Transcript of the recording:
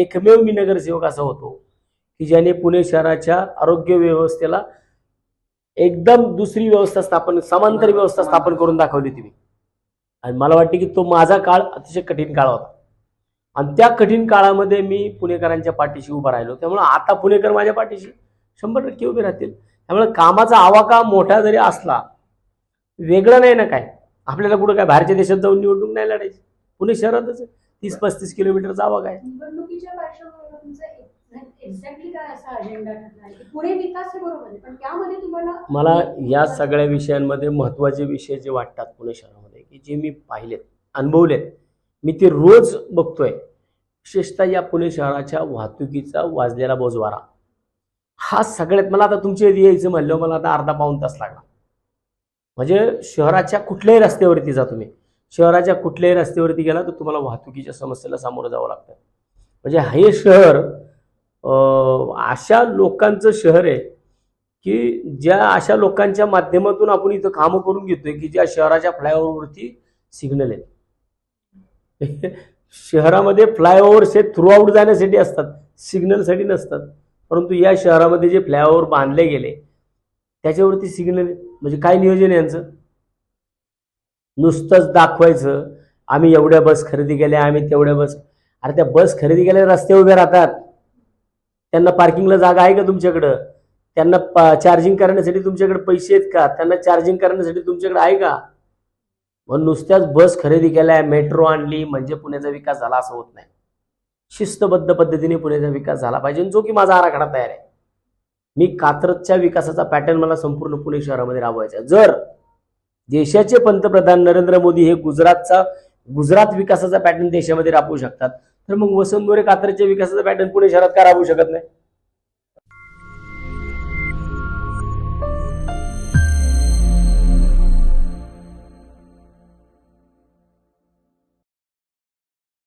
एकमेव मी नगरसेवक असा होतो की ज्याने पुणे शहराच्या आरोग्य व्यवस्थेला एकदम दुसरी व्यवस्था स्थापन समांतर व्यवस्था स्थापन करून दाखवली होती मी आणि मला वाटते की तो माझा काळ अतिशय कठीण काळ होता. आणि त्या कठीण काळामध्ये मी पुणेकरांच्या पाठीशी उभा राहिलो. त्यामुळे आता पुणेकर माझ्या पाठीशी शंभर टक्के उभे राहतील. त्यामुळे कामाचा आवाका मोठा जरी असला वेगळं नाही ना काय? आपल्याला कुठं काय बाहेरच्या देशात जाऊन निवडणूक नाही लढायची. पुणे शहरातच आहे. तीस पस्तीस किलोमीटरचा आवाका आहे निवडणुकीच्या पार्श्वभूमीवर तुमचा एक्झॅक्टली काय असा अजेंडा ठरला आहे? की पुणे विकास हे बरोबर आहे पण त्यामध्ये तुम्हाला मला या सगळ्या विषयांमध्ये महत्त्वाचे विषय जे वाटतात पुणे शहरामध्ये की जे मी पाहिलेत अनुभवलेत मी ते रोज बघतोय. विशेषतः या पुणे शहराच्या वाहतुकीचा वाजलेला बोजवारा. हा सगळ्यात मला आता तुमच्या इथे यायचं म्हणल्यावर मला आता अर्धा पाऊण तास लागला. म्हणजे शहराच्या कुठल्याही रस्त्यावरती जा तुम्ही. शहराच्या कुठल्याही रस्त्यावरती गेला तर तुम्हाला वाहतुकीच्या समस्येला सामोरं जावं लागतं. म्हणजे हे शहर अशा लोकांचं शहर आहे की ज्या अशा लोकांच्या माध्यमातून आपण इथं कामं करून घेतोय की ज्या शहराच्या फ्लायओव्हरवरती सिग्नल आहेत. शहरामध्ये फ्लायओव्हर्स हे थ्रू जाण्यासाठी असतात सिग्नलसाठी नसतात. परंतु या शहरामध्ये जे फ्लायओव्हर बांधले गेले त्याच्यावरती सिग्नल म्हणजे काय नियोजन आहे यांचं? नुसतंच दाखवायचं. आम्ही एवढ्या बस खरेदी केल्या आम्ही तेवढ्या बस. अरे त्या बस खरेदी केल्या रस्ते उभे राहतात. त्यांना पार्किंगला जागा आहे का तुमच्याकडं? त्यांना चार्जिंग करण्यासाठी तुमच्याकडे पैसे आहेत का? त्यांना चार्जिंग करण्यासाठी तुमच्याकडे आहे का? मग नुसत्याच बस खरेदी केल्या मेट्रो आणली म्हणजे पुण्याचा विकास झाला असं होत नाही. शिस्तबद्ध पद्धतीने पुण्याचा विकास झाला पाहिजे जो की माझा आराखडा तयार आहे. मी कात्रजच्या विकासाचा पॅटर्न मला संपूर्ण पुणे शहरामध्ये राबवायचा जर देशाचे पंतप्रधान नरेंद्र मोदी हे गुजरातचा गुजरात विकासाचा पॅटर्न देशामध्ये राबवू शकतात. तर मग वसंत मोरे विकासाचा पॅटर्न पुणे शहरात का राबवू शकत नाही?